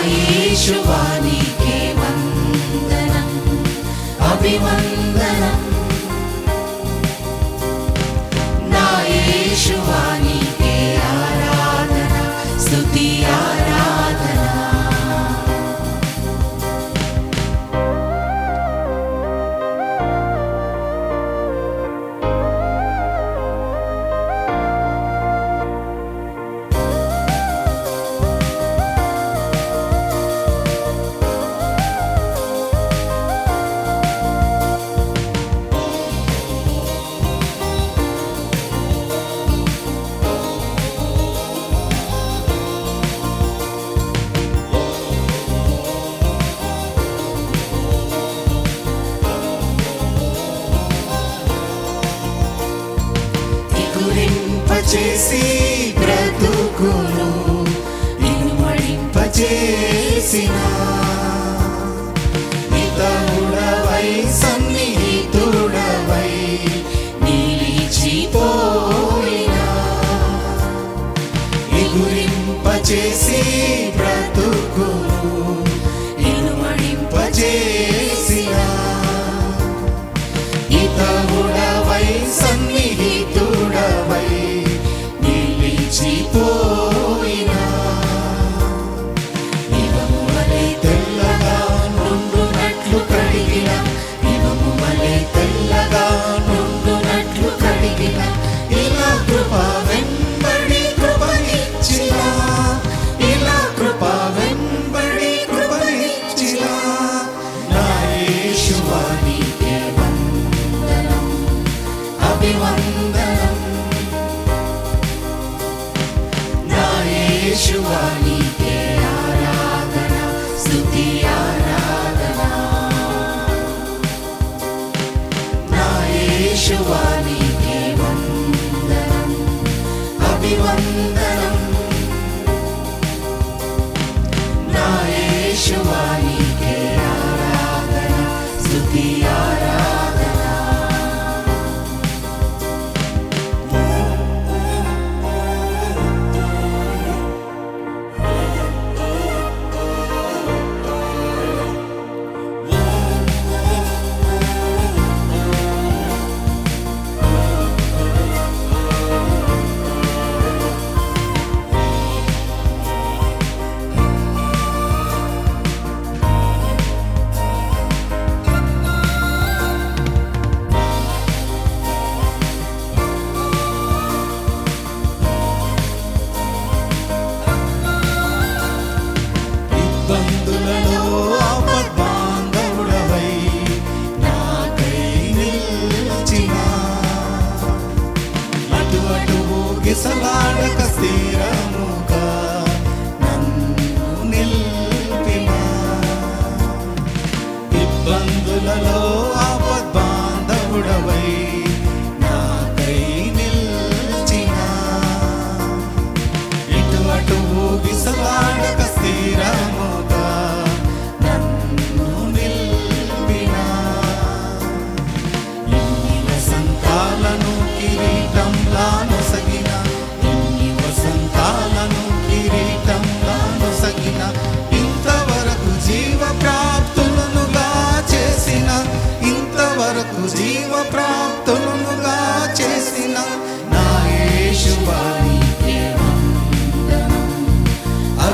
నా యేషువా నీకే వందనం ఇగురింపచేసి బ్రతుకును. ఇనుమడింపచేసిన హితముడవై సన్నిహితుడవై నిలిచిపోయినా. ఎగురింపచేసి బ్రతుకును యేషువా నీకే ఆరాధన స్తుతి ఆరాధన నా యేషువా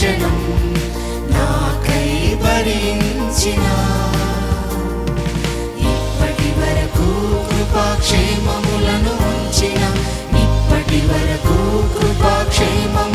భోజనం నాకై భరించిన. ఇప్పటి వరకు కృపాక్షేమములను ఉంచిన. ఇప్పటి వరకు కృపాక్షేమం